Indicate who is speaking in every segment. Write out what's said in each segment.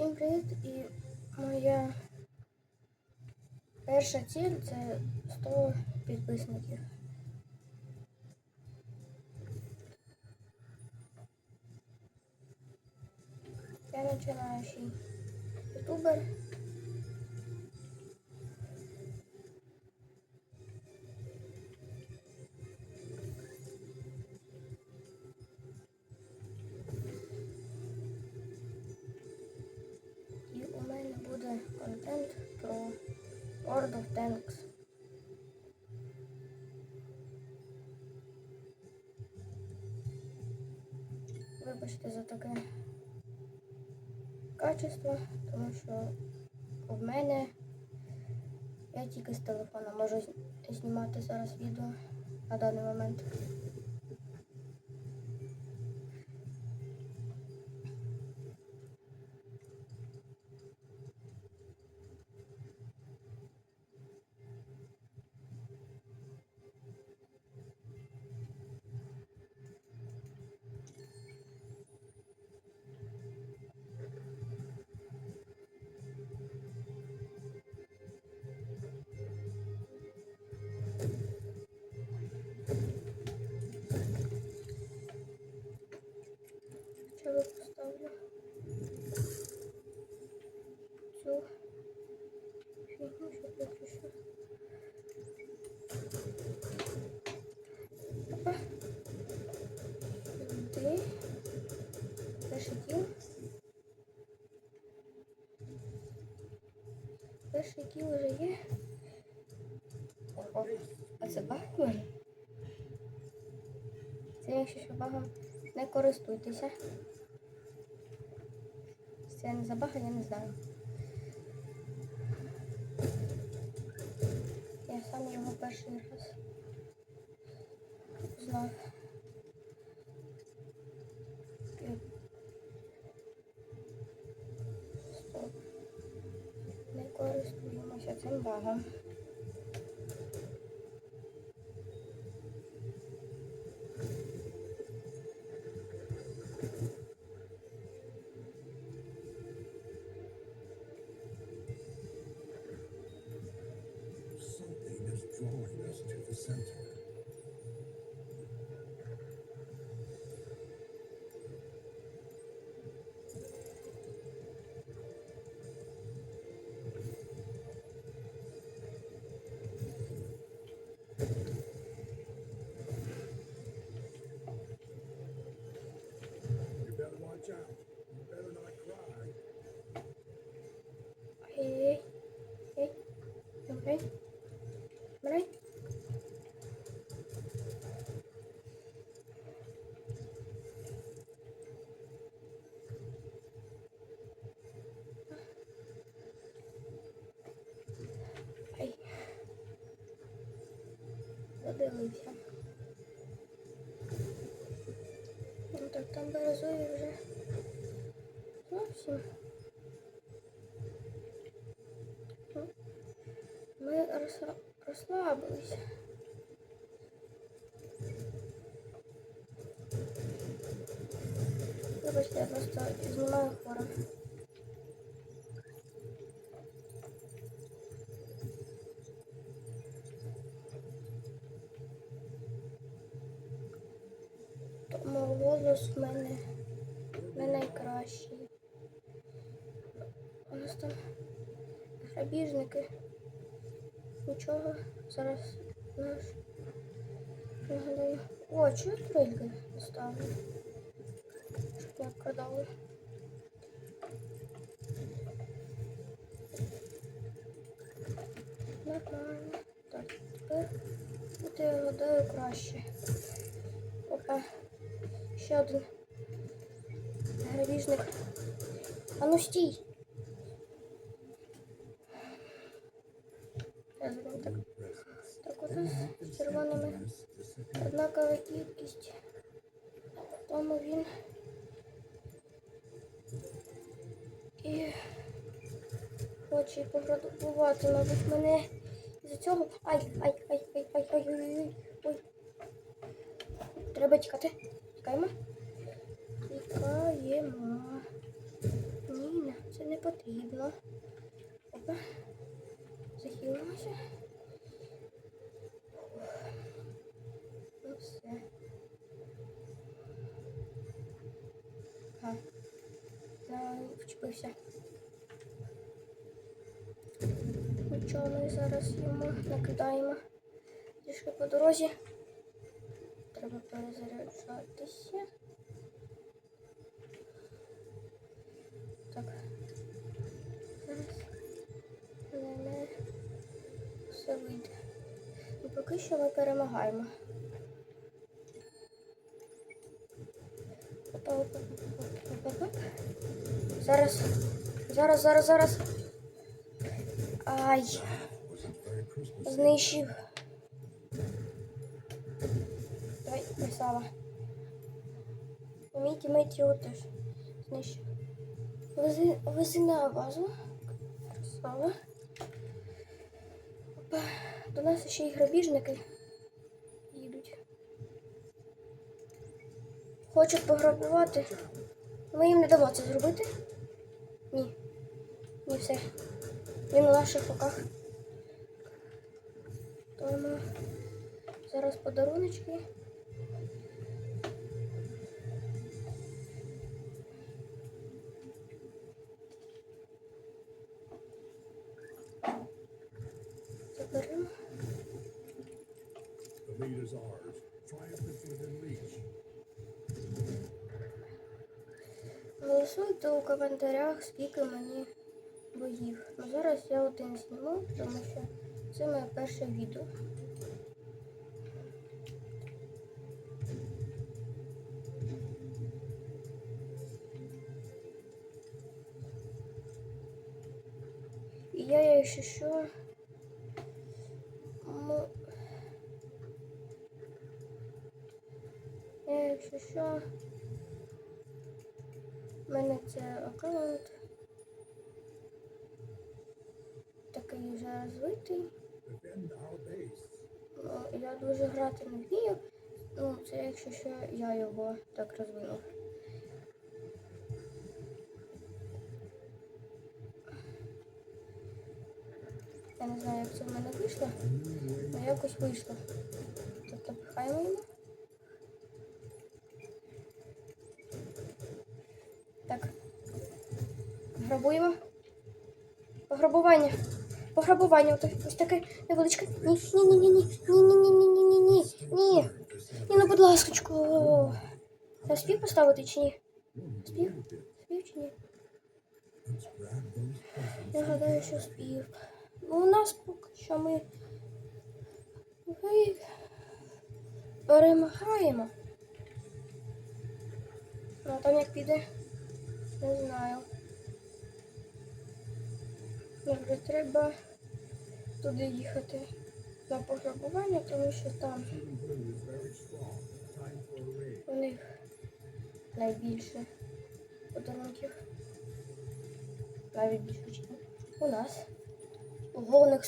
Speaker 1: Всім привіт! І моя перша ціль це 100 підписників. Я починаючий ютубер. Вибачте за таке качество, тому що в мене я тільки з телефона можу знімати зараз відео на даний момент. Я поставлю? Цю фігню, щоб я. Опа. Сюди. Перший кіл. Перший кіл вже є. А це якщо що багом не користуйтеся. Це не забага, я не знаю. Я сам його перший раз знав. Стоп. Не користуємося цим багом. Задивився. Ну так там березові вже зовсім. Ну, Ми розра- розслабилися. Вибачте, я просто знімаю хворо. Тому голос в мене не найкращий. У нас там грабіжники. Нічого, зараз наш нагадаю. О, чого я турельки ставлю? Щоб не продали. Нормально. Так, тепер буде я гадаю краще. Опа. Ще один грабіжник. А ну стій! Я зробив так. Так от з червоними однакова кількість. Тому він і хоче пограбувати, мабуть, мене із-за цього. Ай, ай, ай, ай, ай, ай, ай, ай, ой. Треба тікати. Тікаємо. Тікаємо. Ні, це не потрібно. Опа. Захилимося. Ну все. Вчепився. Нічого зараз йому накидаємо. Трішки по дорозі. Треба перезаряджатися. Так. Зараз. Не-не. Все вийде. І поки що ми перемагаємо. Зараз. Зараз, зараз, зараз. Ай, знищив. Красава. Мій тімейт його теж знищив. Вези, вези на базу. Красава. Опа. До нас ще й грабіжники їдуть. Хочуть пограбувати. Ми їм не дамо це зробити. Ні. Ні, все. Він у наших руках. Тому зараз подаруночки.
Speaker 2: Lead is ours. Triumph is within reach.
Speaker 1: Голосуйте у коментарях, скільки мені боїв. Ну, зараз я один зніму, тому що це моє перше відео. І я, якщо що, я, якщо що, у мене це аккаунт такий вже розвитий. Ну, я дуже грати не вмію. Ну, це якщо що я його так розвинув. Я не знаю, як це в мене вийшло, але якось вийшло. Тобто пихаємо його. Так. Грабуємо. Пограбування. Пограбування. Ось, таке невеличке. Ні, ні, ні, ні, ні, ні, ні, ні, ні, ні, ні, ні. Ні, ну будь ласкочку. Я спів поставити чи ні? Спів? Спів чи ні? Я гадаю, що спів. Ну, у нас поки що ми перемагаємо. Ну, а там як піде, не знаю. Добре, треба туди їхати на пограбування, тому що там у них найбільше подарунків. Навіть більше, ніж у нас. Ого, у них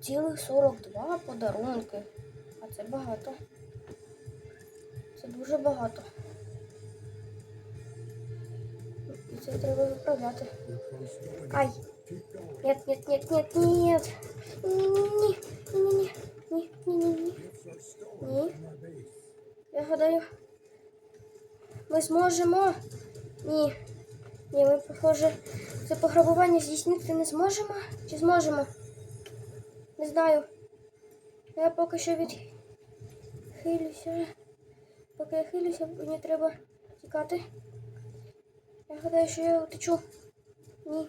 Speaker 1: цілих 42 подарунки. А це багато. Це дуже багато. І це треба виправляти. Ай! Нет, нет, нет, нет, нет. Ні-ні-ні. Ні-ні-ні. Ні-ні-ні.
Speaker 2: Gifts are stolen
Speaker 1: Ні.
Speaker 2: from our base.
Speaker 1: Я гадаю, ми зможемо. Ні. Ні, ми, похоже, це пограбування здійснити не зможемо. Чи зможемо? Не знаю. Я поки що відхилюся. Поки я хилюся, мені треба тікати. Я гадаю, що я утечу. Ні.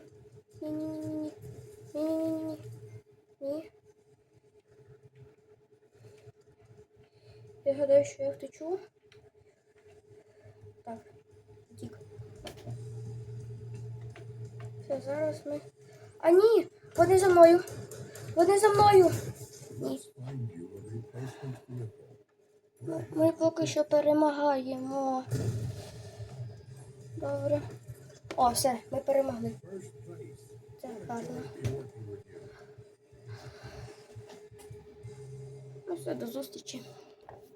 Speaker 1: Ні, ні, ні, ні. Ні, ні, ні, ні. Ні. Я гадаю, що я втечу. Так, тік. Все, зараз ми. А ні! Вони за мною! Вони за мною! Ні. Ну, Ми поки що перемагаємо. Добре. О, все, ми перемогли. Це гарно. Ну все, до зустрічі.